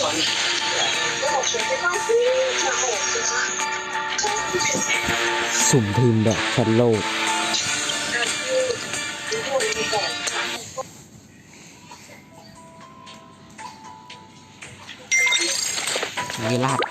สุ่มทีมแบบชันโลกวิราด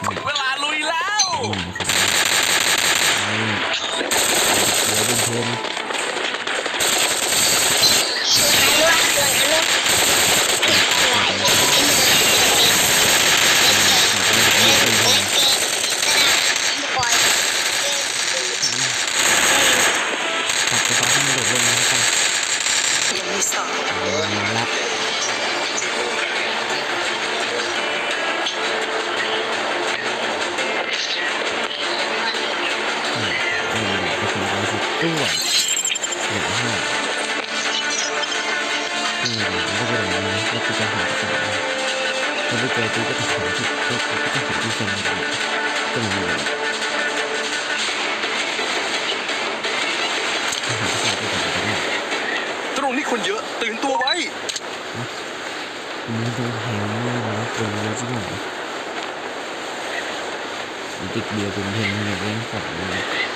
ติดเดียว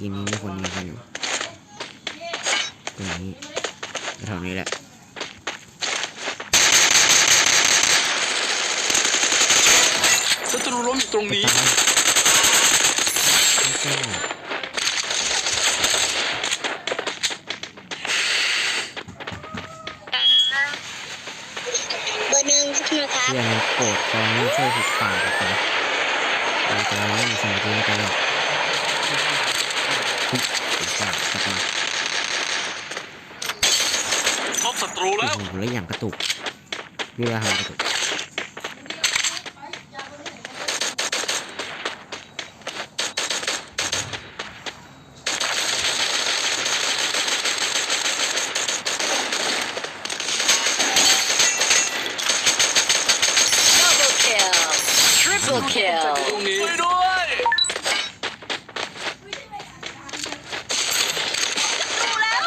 กี้นี้มีคนยิงกันอยู่ตรงนี้แถวนี้แหละศัตรูล้มอยู่ตรงนี้ไม่ใช่เบอร์หนึ่งสักหน่อยครับเพื่อนโกรธตอนนี้ช่วยผิดปากกันเราจะเล่นใส่ตัวนี้กันหรอกผิดปากสักหน่อย พบศัตรู โอ้ แล้ว โหแล้วอย่างกระตุก เวลาทำกระตุก double kill triple kill ตรงนี้ช่วยด้วย รู้แล้ว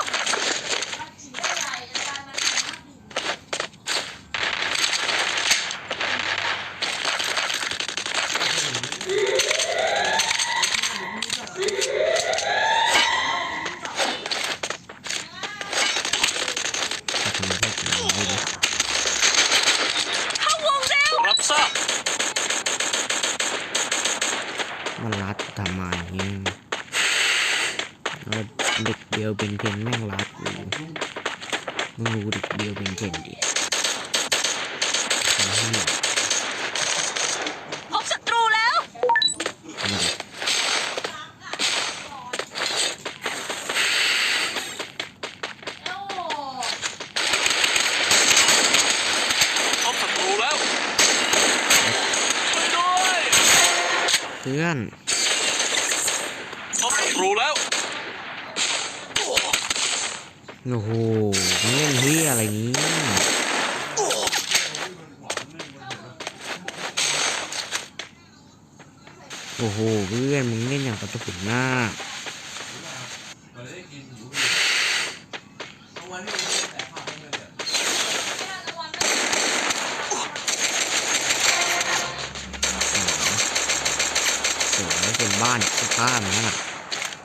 ถ้าทำให้ได้ดีเลย เข้าวงแล้ว รับทราบ มันรัดทำไมแล้วเด็กเดียวเป็นเพนแม่งรัดกูมึงรู้เด็กเดียวเป็นเพนดิไอ้เหี้ย พบศัตรูแล้ว มาดิ พบศัตรูแล้วช่วยด้วย เพื่อนพบศัตรูแล้ว โอ้โหมึงเล่นเฮียอะไรนี้โอ้โหเพื่อนมึงเล่นอย่างกระตุกหน้า สวยเป็นบ้านข้างๆนั่นน่ะ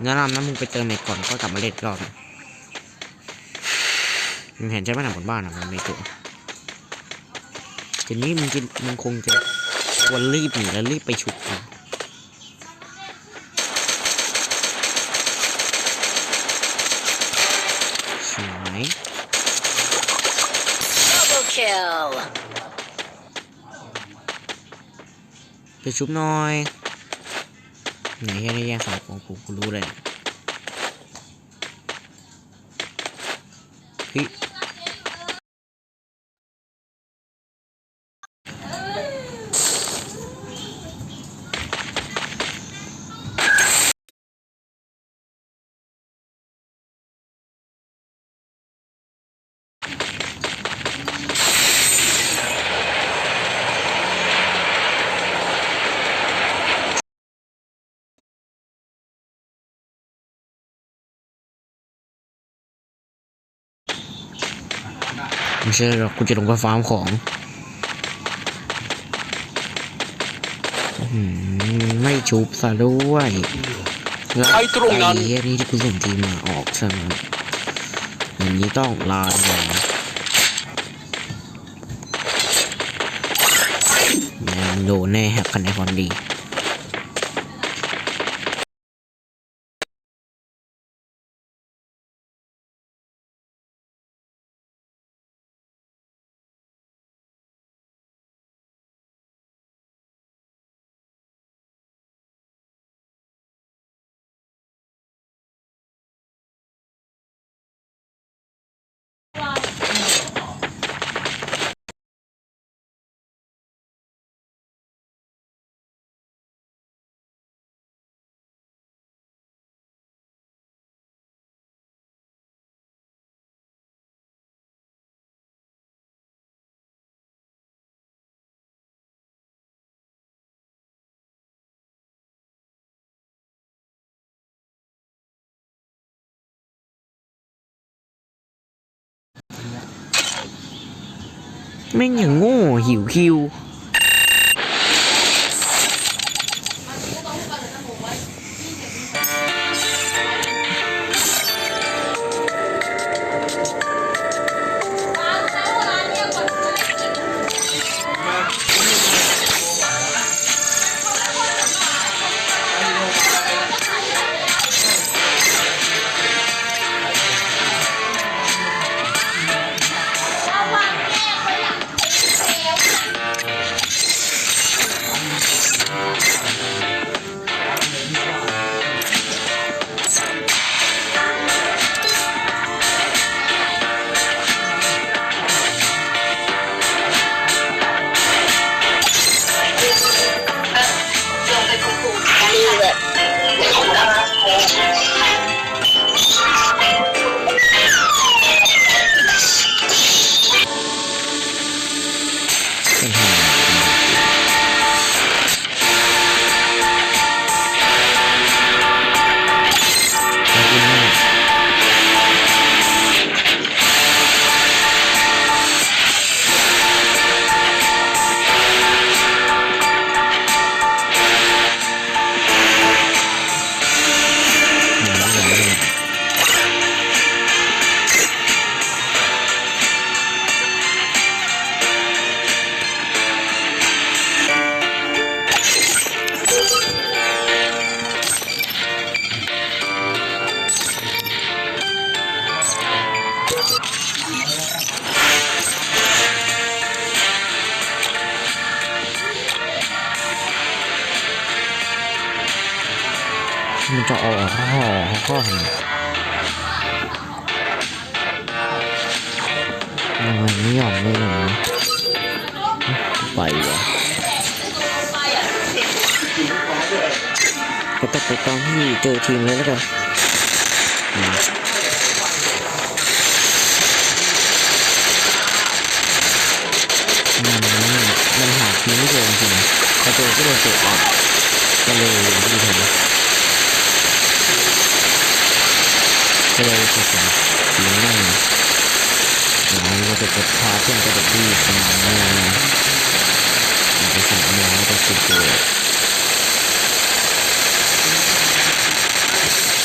แนะนำนะมึงไปเติมเน็ตก่อนก็กลับมาเล่นอีกรอบนะมึงเห็นใช่ไหมหนังบนบ้านอะมันไม่ตัวทีนี้มึงจะมึงคงจะควรรีบหนีแล้วรีบไปฉุดมันสวย double kill เช่วยชุบหน่อย ไหนแค่ได้แย่งสาวของกูกูรู้เลย ไม่ใช่หรอกกูจะลงไปฟาร์มของอื้อหือไม่ชุบซะด้วยแล้วไปตรงนั้นไอ้เหี้ยนี่ที่กูส่งทีมมาออกใช่ไหมอย่างนี้ต้องลาเลยแม่งโดนแน่หักคะแนนความดี แม่งอย่างโง่หิวคิว หาทีมไม่เจอจริงพอเจอก็โดนเตะออกก็เลยไม่ได้ทำก็เลยจะสอนทีมนั่งเราก็จะกดพาเพื่อนกระโดดที่สนามงานไปสนามงาแล้วก็สุดตัว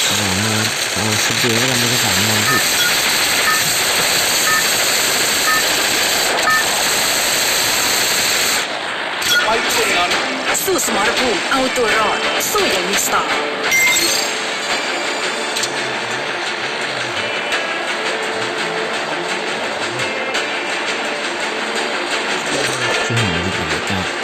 สนามงานเอาสุดเดียวแล้วกันไม่ใช่สนามงาน ที่ไปตรงนั้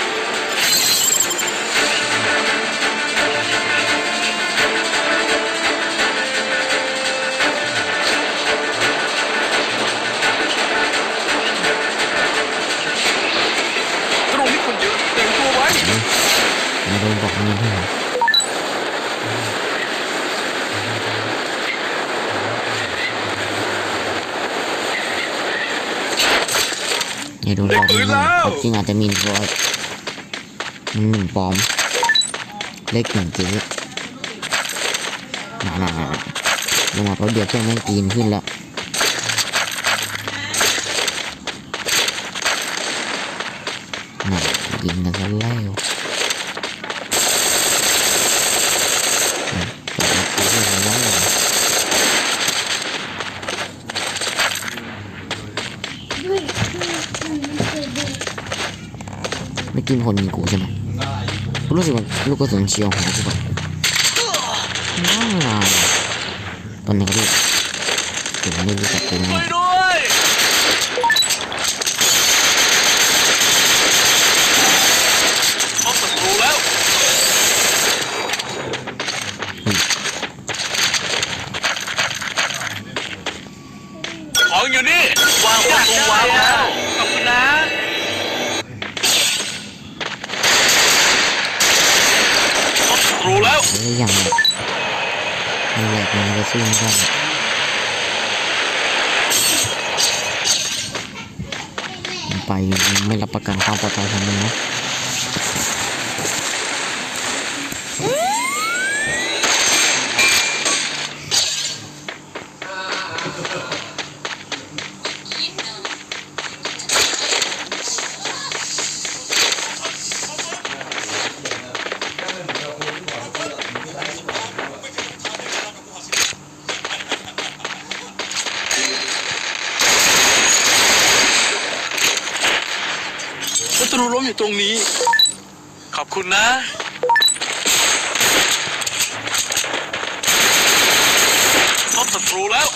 งินให้ผมจริงอาจจะมีร้อยมันหนึ่งปอม เลขหนึ่งจืดน่าน่าน่าลงมาเพราะเดี๋ยวแค่ไม่ตีนขึ้นแล้วน่ะยิงกันซะแล้วอืมแต่ละตัวเรื่องอะไรวะ ไม่กินคนยิงกูใช่ไหมรู้สึกว่าลูกกระสุนเฉียวหัวกูไปน่าตอนนี้ก็ดูผมไม่รู้จักกูเลย ตรูแล้วเอ้ยอย่างไรมันแหลกมันจะสู้ไม่ได้มันไปไม่รับประกันความปลอดภัยของมันนะ ขอบคุณนะพบศัตรูแล้ว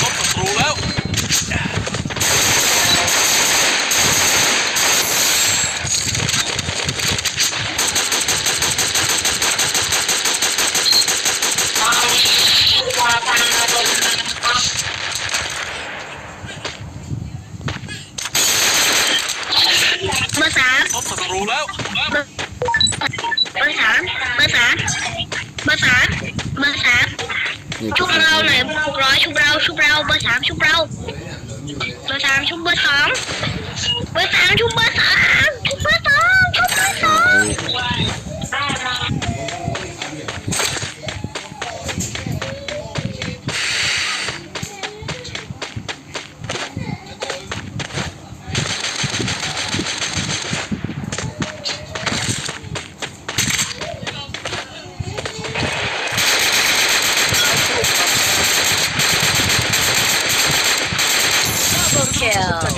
พบศัตรูแล้ว เบอร์สาม พบศัตรูแล้ว เบอร์สามเบอร์สามเบอร์สามเบอร์สาม อยู่ ชุ ที่ บเราหน่อยชุบร้อยชุบ เบเราเบอร์สามชุบเรา เบอร์สามชุบเบอร์สองเบอร์สามชุบ จั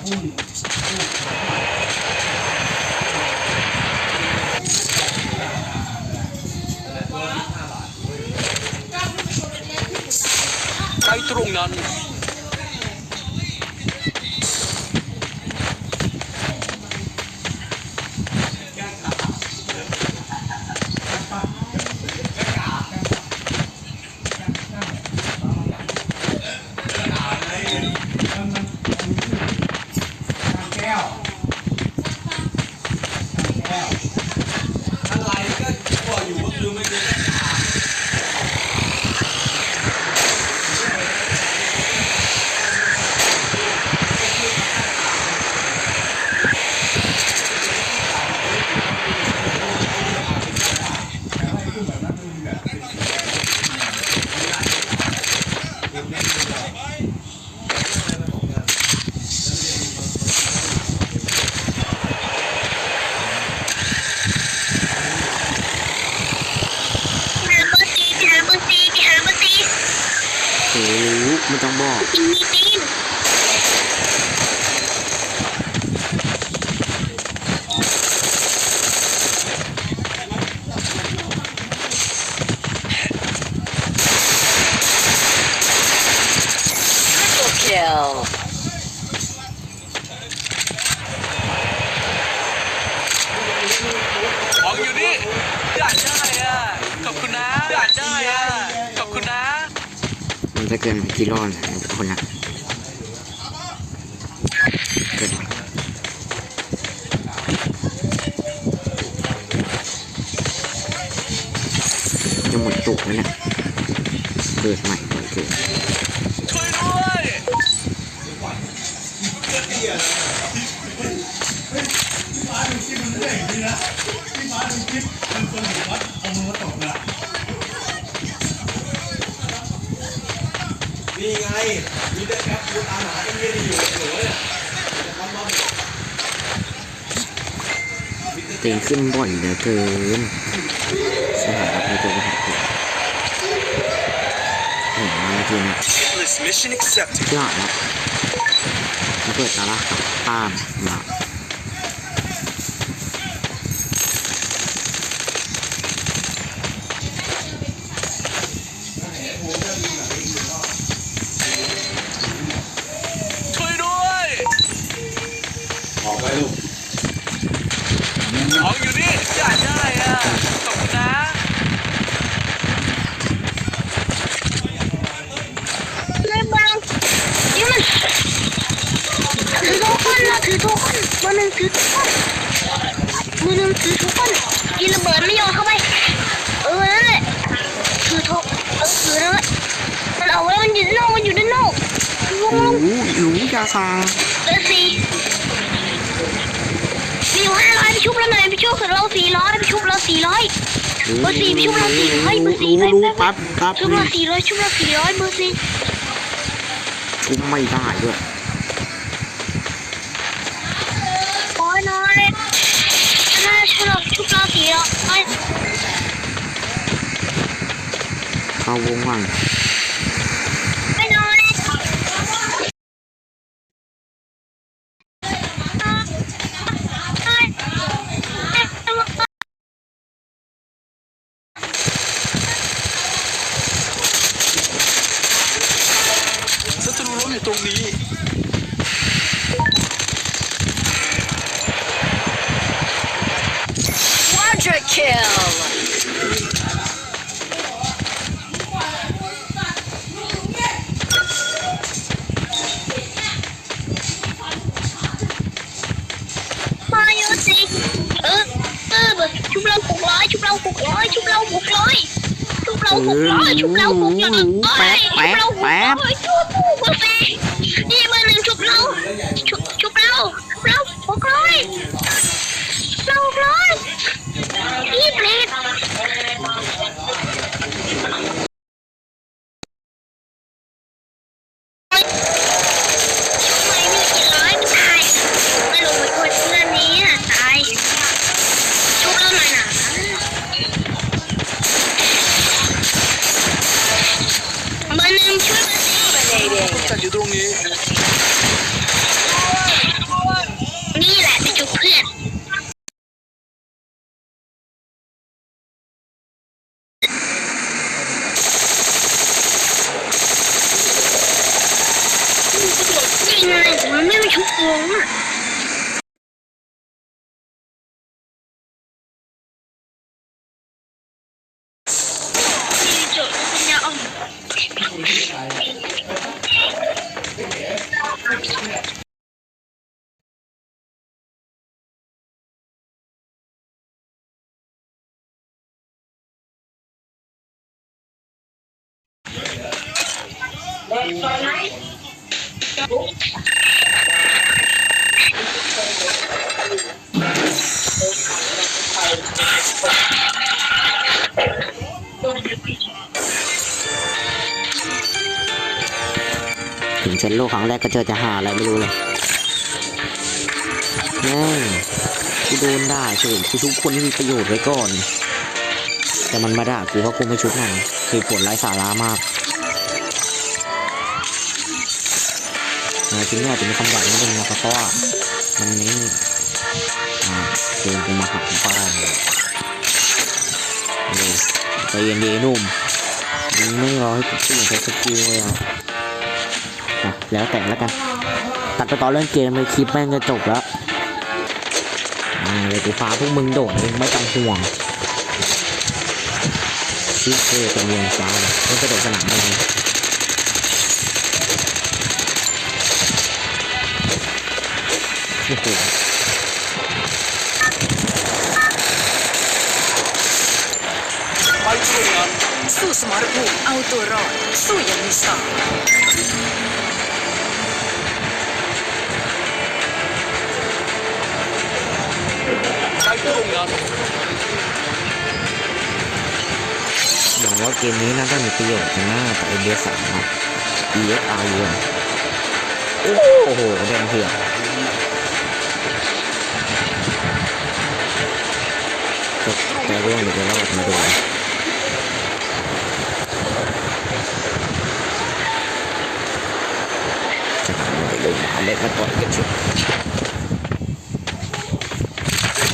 ไปตรงนั้น เของอยู่นี่อยากได้อะขอบคุณนะอยากได้อะขอบคุณนะ มันจะเกินกิโลนะคนละเกินมาจะหมดตุกแล้วเนี่ยเกิดใหม่ ตีขึ้นบ่อยเหลือเกินสถานะในตัวปัญหาคือโอ้โหมาจริง Hitless mission accepted ยอดแล้วมาเปิดตาละครับข้ามมา มือหนึ่งถือทุกคนกินระเบิดไม่โยนเข้าไป เออนั่นแหละถือทุกเออถือนั่นแหละมันเอาไว้มันอยู่ด้านนอกมันอยู่ด้านนอกลงลงรู้รู้ยาซางเออสี่มีห้าร้อยไปชุบแล้วหน่อยไปชุบเราสี่ร้อยไปชุบเราสี่ร้อยเบอร์สี่ชุบเราสี่ร้อยเบอร์สี่ไปไปชุบเราสี่ร้อยชุบเราสี่ร้อยเบอร์สี่ชุบไม่ได้ด้วย เข้า ถึงเซนโลครั้งแรกก็เจอจะหาอะไรไม่รู้เลยแม่งกูโดนด่าเฉยกูชุบคนที่มีประโยชน์ไว้ก่อน แต่มันมาด่ากูเพราะกูไม่ชุบมันคือผลไร้สาระมาก นะจริงๆอาจจะมีคำหยาบนิดนึงนะครับเพราะว่ามันนี่อ่าเดินกูมาหักบ้านเลยเออใจเย็นดีนุ่มมึงไม่รอให้กูเปลี่ยนใช้สกิลเลยอะแล้วแต่แล้วกัน ตัดไปตอนเล่นเกมเลยคลิปแม่งจะจบแล้วอ่าเดี๋ยวกูพาพวกมึงโดดเองไม่ต้องห่วงชิคเกอร์เป็นวงฟ้าเลยไม่กระโดดสนามเลย ไปช่วยันสู้สมรภูมิเอาตัวรอด สู้อยังมีสตล์ไปร่วมงานหวังว่าเกมนี้น่าจะมีประโยชน์นะกับไอเดียสามอะ E S R U โอ้โหแดงเถื่อน จะจะร่วงหรือจะรอดมาดูจะทำอะไรลงมาเล็กมาก่อนกันชุด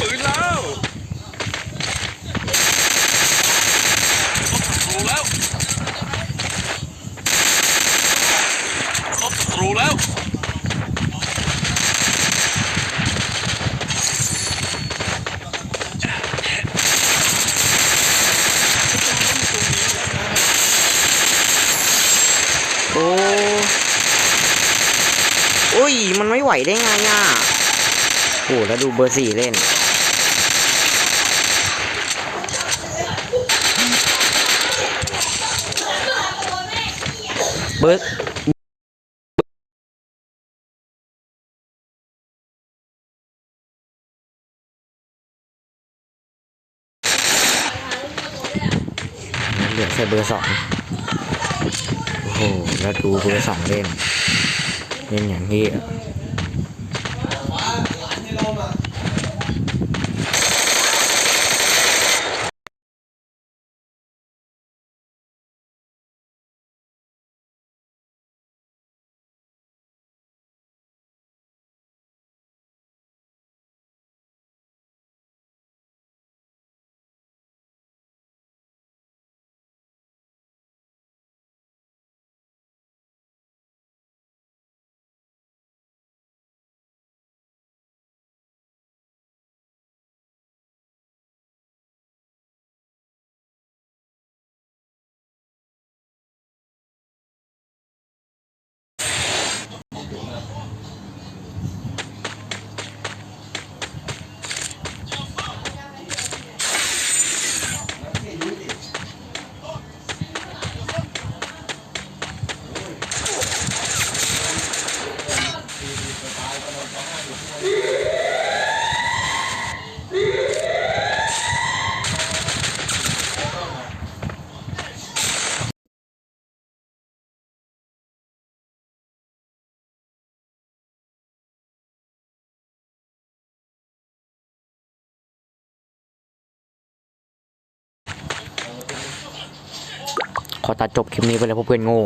ปืนแล้วพบศัตรูแล้วพบศัตรูแล้ว โอ้โอ้ย มันไม่ได้ไงอะโอ้แล้วดูเบอร์สี่เล่น เบอร์เหลือแค่เบอร์สองโอ้โห แล้วดูเบอร์สองเล่นเล่นอย่างที่ ขอตัดจบคลิปนี้ไปเลยเพราะเพื่อนโง่